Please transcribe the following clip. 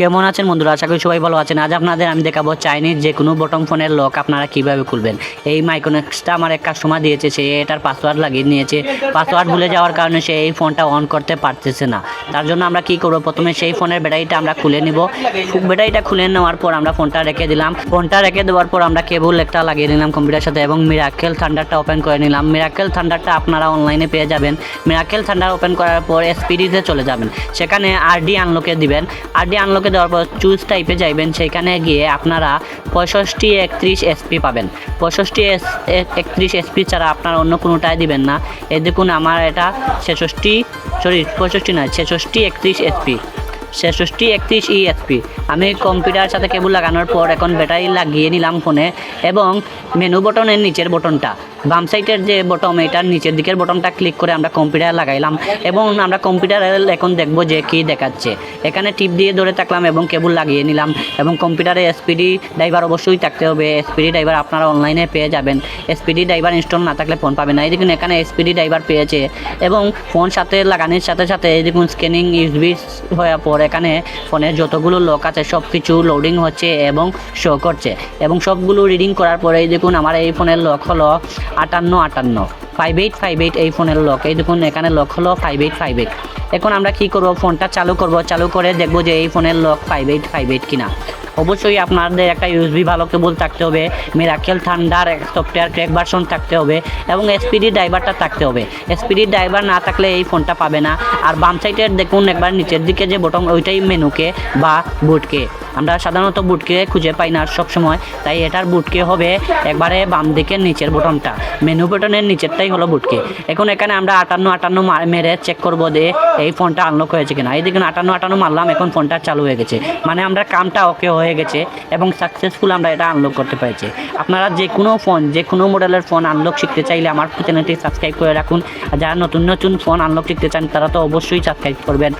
কেমন আছেন বন্ধুরা? আশা করি সবাই ভালো আছেন। আজ আপনাদের আমি দেখাবো চাইনিজ যে কোনো বটম ফোনের লক আপনারা কীভাবে খুলবেন। এই মাইক্রোনেক্সটা আমার এক কাস্টমার দিয়েছে, সে এটার পাসওয়ার্ড লাগিয়ে নিয়েছে। পাসওয়ার্ড ভুলে যাওয়ার কারণে সে এই ফোনটা অন করতে পারতেছে না। তার জন্য আমরা কি করব? প্রথমে সেই ফোনের ব্যাটারিটা আমরা খুলে নিব। ব্যাটারিটা খুলে নেওয়ার পর আমরা ফোনটা রেখে দিলাম। ফোনটা রেখে দেওয়ার পর আমরা কেবল একটা লাগিয়ে নিলাম কম্পিউটার সাথে এবং মিরাকেল থান্ডারটা ওপেন করে নিলাম। মিরাকেল থান্ডারটা আপনারা অনলাইনে পেয়ে যাবেন। মিরাকেল থান্ডার ওপেন করার পর এসপিডিতে চলে যাবেন। সেখানে আরডি আনলকে দিবেন। আরডি আনলকে দেওয়ার পর চুজ টাইপে যাইবেন, সেখানে গিয়ে আপনারা পঁয়ষষ্টি একত্রিশ এসপি পাবেন। পঁয়ষষ্টি একত্রিশ এসপি ছাড়া আপনারা অন্য কোনোটাই দিবেন না। এ দেখুন, আমার এটা ছেষট্টি সরি পঁয়ষষ্টি নয়, ছেষট্টি একত্রিশ এসপি ছেষট্টি একত্রিশ ইএসপি আমি কম্পিউটার সাথে কেবল লাগানোর পর এখন ব্যাটারি লাগিয়ে নিলাম ফোনে এবং মেনু বটনের নিচের বটনটা বাম সাইডের যে বটন এটার নিচের দিকের বটনটা ক্লিক করে আমরা কম্পিউটার লাগাইলাম এবং আমরা কম্পিউটারে এখন দেখব যে কী দেখাচ্ছে। এখানে টিপ দিয়ে ধরে থাকলাম এবং কেবল লাগিয়ে নিলাম এবং কম্পিউটারে এসপিডি ড্রাইভার অবশ্যই থাকতে হবে। এসপিডি ড্রাইভার আপনারা অনলাইনে পেয়ে যাবেন। এসপিডি ড্রাইভার ইনস্টল না থাকলে ফোন পাবেন না। এই দেখুন, এখানে এসপিডি ড্রাইভার পেয়েছে এবং ফোন সাথে লাগানোর সাথে সাথে এই দেখুন স্ক্যানিং ইউজবি হওয়ার পর এখানে ফোনের যতগুলো লক আছে সব কিছু লোডিং হচ্ছে এবং শো করছে। এবং সবগুলো রিডিং করার পরেই দেখুন, আমার এই ফোনের লক হলো আটান্ন আটান্ন। ফাইভ এইট ফাইভ এইট এই ফোনের লক এই দেখুন, এখানে লক হলো ফাইভ এইট ফাইভ এইট এখন আমরা কী করব? ফোনটা চালু করব। চালু করে দেখব যে এই ফোনের lock five eight five eight কিনা। অবশ্যই আপনাদের একটা ইউএসবি ভালো কেবল থাকতে হবে। Miracle Thunder software crack version থাকতে হবে এবং এসপিডি ড্রাইভারটা থাকতে হবে। এসপিডি ড্রাইভার না থাকলে এই ফোনটা পাবে না। আর বাম সাইডের দেখুন, একবার নিচের দিকে যে বটন ওইটাই মেনুকে বা বুটকে আমরা সাধারণত বুটকে খুঁজে পাই না সবসময়। তাই এটার বুটকে হবে একবারে বাম দিকের নিচের বটনটা মেনু বটনের নিচেরটাই হলো বুটকে এখন এখানে আমরা আটান্ন আটান্ন মেরে চেক করব যে এই ফোনটা আনলক হয়েছে কিনা। এই দেখুন, আটান্ন আটান্ন মারলাম, এখন ফোনটা চালু হয়ে গেছে। মানে আমরা কামটা ওকে হয়ে গেছে এবং সাকসেসফুল আমরা এটা আনলক করতে পেরেছি। আপনারা যে কোনো ফোন যে কোনো মডেলের ফোন আনলক শিখতে চাইলে আমার চ্যানেলটি সাবস্ক্রাইব করে রাখুন। আর যারা নতুন নতুন ফোন আনলক শিখতে চান, তারা তো অবশ্যই সাবস্ক্রাইব করবেন।